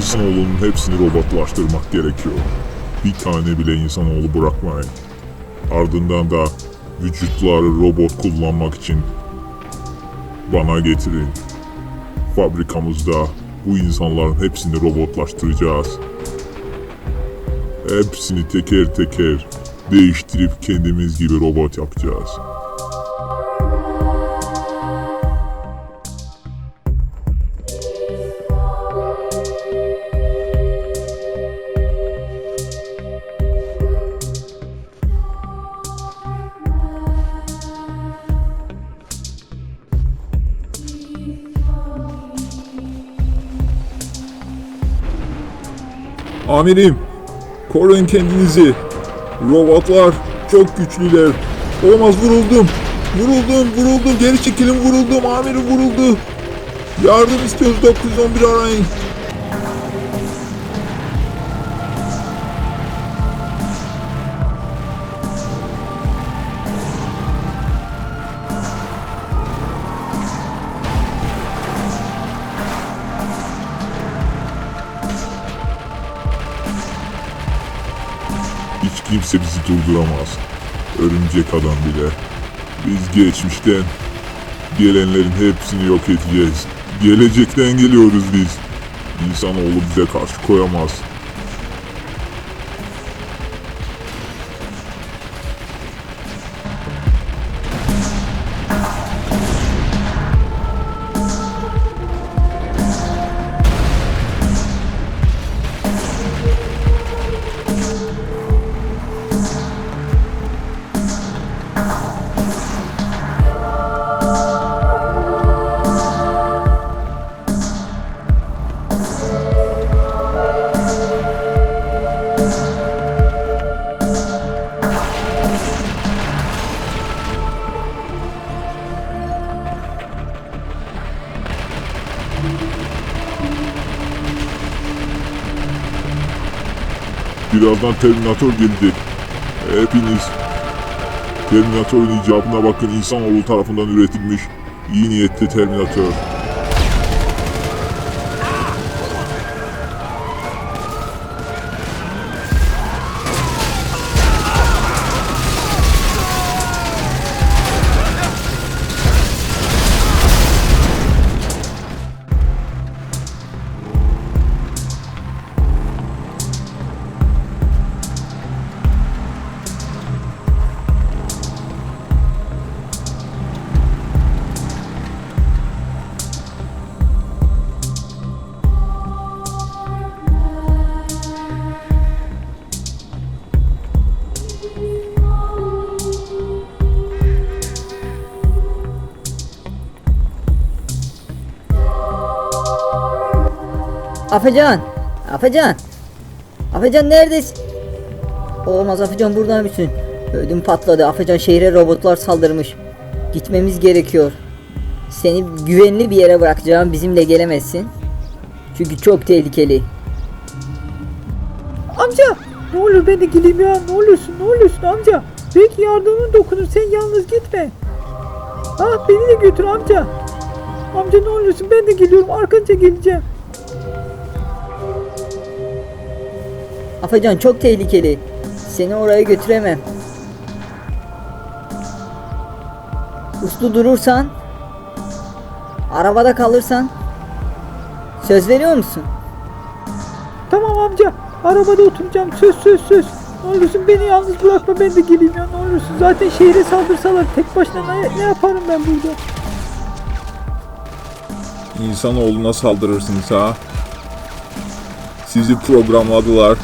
insanoğlunun hepsini robotlaştırmak gerekiyor. Bir tane bile insanoğlu bırakmayın. Ardından da vücutları robot kullanmak için bana getirin. Fabrikamızda bu insanların hepsini robotlaştıracağız. Hepsini teker teker değiştirip kendimiz gibi robot yapacağız. Amirim, koruyun kendinizi. Robotlar çok güçlüler. Olamaz vuruldum. Vuruldum, vuruldum. Geri çekilin vuruldum. Amirim vuruldu. Yardım istiyoruz 911 arayın. Hiç kimse bizi durduramaz. Örümcek adam bile. Biz geçmişten gelenlerin hepsini yok edeceğiz. Gelecekten geliyoruz biz. İnsanoğlu bize karşı koyamaz. Birazdan Terminator gelecek. Hepiniz Terminator'un icabına bakın insanoğlu tarafından üretilmiş iyi niyetli Terminator. Afecan! Afecan! Afecan neredesin? Olmaz Afecan buradan mısın? Ödüm patladı. Afecan şehre robotlar saldırmış. Gitmemiz gerekiyor. Seni güvenli bir yere bırakacağım. Bizimle gelemezsin. Çünkü çok tehlikeli. Amca ne olur ben de gideyim ya ne olursun ne olursun amca. Belki yardımın dokunur sen yalnız gitme. Ah beni de götür amca. Amca ne olursun ben de geliyorum arkanca geleceğim. Afecan çok tehlikeli. Seni oraya götüremem. Uslu durursan, arabada kalırsan, söz veriyor musun? Tamam amca arabada oturacağım söz söz söz. Ne olursun beni yalnız bırakma ben de geleyim ya ne olursun. Zaten şehre saldırsalar tek başına ne, ne yaparım ben burada. İnsanoğluna saldırırsınız ha. Sizi programladılar.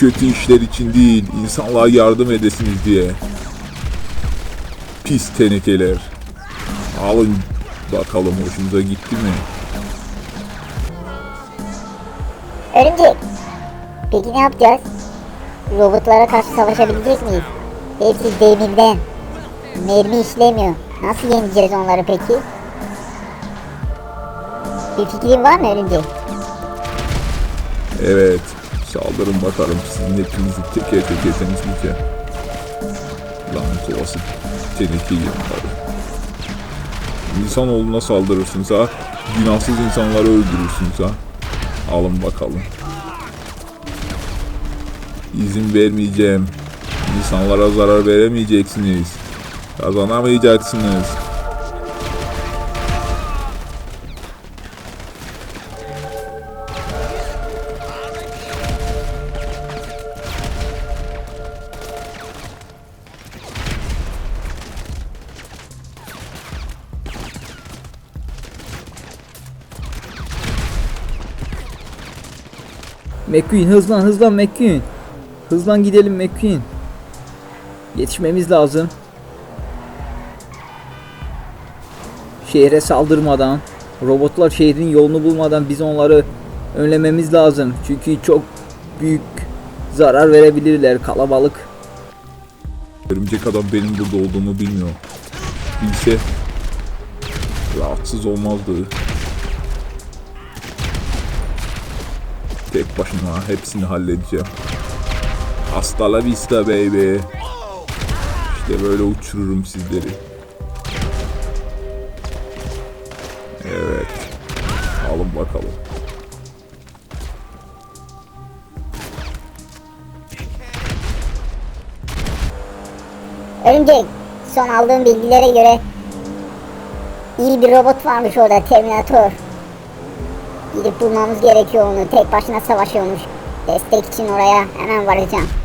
Kötü işler için değil, insanlığa yardım edesiniz diye. Pis tenekeler. Alın bakalım hoşunuza gitti mi? Örümcek. Peki ne yapacağız? Robotlara karşı savaşabilecek miyiz? Hepsi demirden. Mermi işlemiyor. Nasıl yeneceğiz onları peki? Bir fikrin var mı Örümcek? Evet, saldırın bakalım sizin hepinizi teker teker temizleyeceğim. Lanet olası teneke yığınları. İnsanoğluna saldırırsınız ha. Günahsız insanları öldürürsünüz ha. Alın bakalım. İzin vermeyeceğim. İnsanlara zarar veremeyeceksiniz. Kazanamayacaksınız. McQueen hızlan hızlan McQueen. Hızlan gidelim McQueen. Yetişmemiz lazım. Şehre saldırmadan, robotlar şehrin yolunu bulmadan biz onları önlememiz lazım. Çünkü çok büyük zarar verebilirler kalabalık. Örümcek adam benim burada olduğumu bilmiyor. Bilse rahatsız olmazdı. Tek başıma hepsini halledeceğim. Hasta la vista baby. İşte böyle uçururum sizleri. Evet. Alın bakalım. Örümcek, son aldığım bilgilere göre iyi bir robot varmış orada, Terminator. Gidip bulmamız gerekiyor onu, tek başına savaşıyormuş. Destek için oraya hemen varacağım.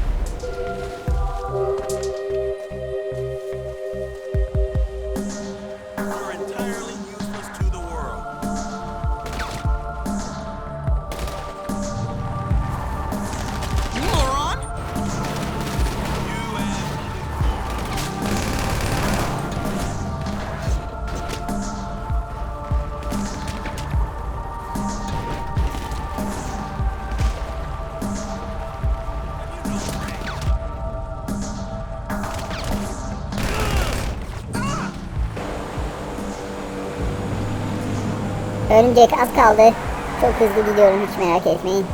Örümcek az kaldı. Çok hızlı gidiyorum, hiç merak etmeyin.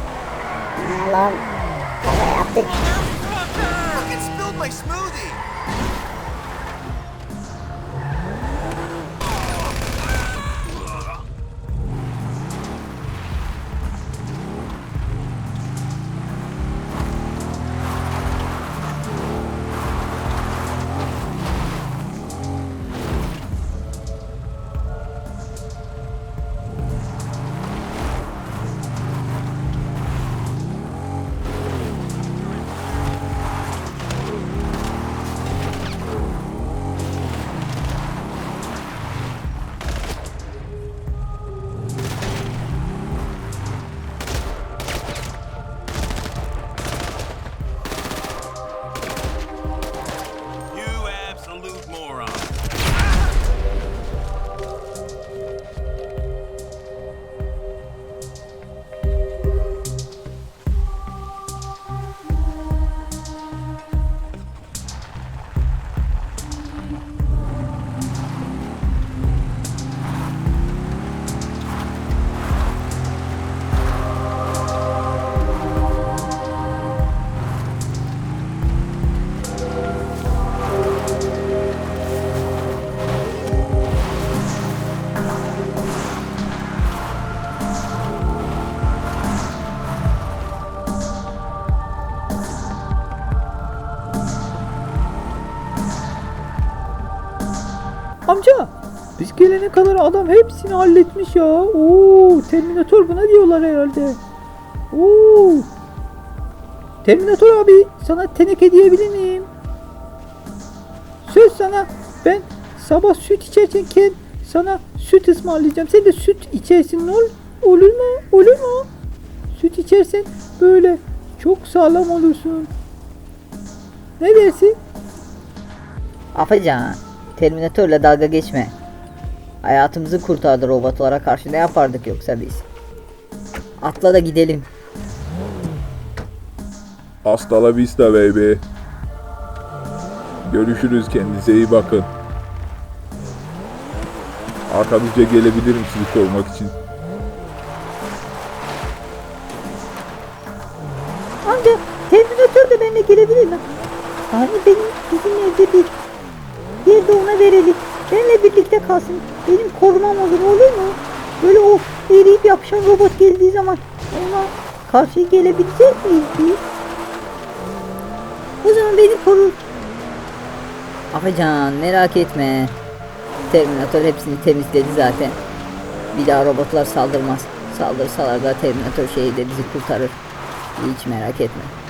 Allah'ım, kaza yaptık. Gelene kadar adam hepsini halletmiş ya. Oo Terminator buna diyorlar herhalde. Oo. Terminator abi sana teneke diyebilir miyim? Söz sana ben sabah süt içerken sana süt ısmarlayacağım. Sen de süt içersin ol, olur mu? Olur mu? Süt içersen böyle çok sağlam olursun. Ne dersin? Afacan, Terminator'la dalga geçme. Hayatımızı kurtardı robotlara karşı ne yapardık yoksa biz? Atla da gidelim. Hasta la vista baby. Görüşürüz kendinize iyi bakın. Arkanızca gelebilirim sizi korumak için. Amca Terminator da benimle gelebilir mi? Hani benim bizim evde bir yerde ona verelim. Benimle birlikte kalsın. Benim korumam olur olur mu? Böyle akşam robot geldiği zaman ona karşı gelebilecek miyiz biz? O zaman beni korur. Afacan merak etme. Terminator hepsini temizledi zaten. Bir daha robotlar saldırmaz. Saldırsalar da Terminator şehirde bizi kurtarır. Hiç merak etme.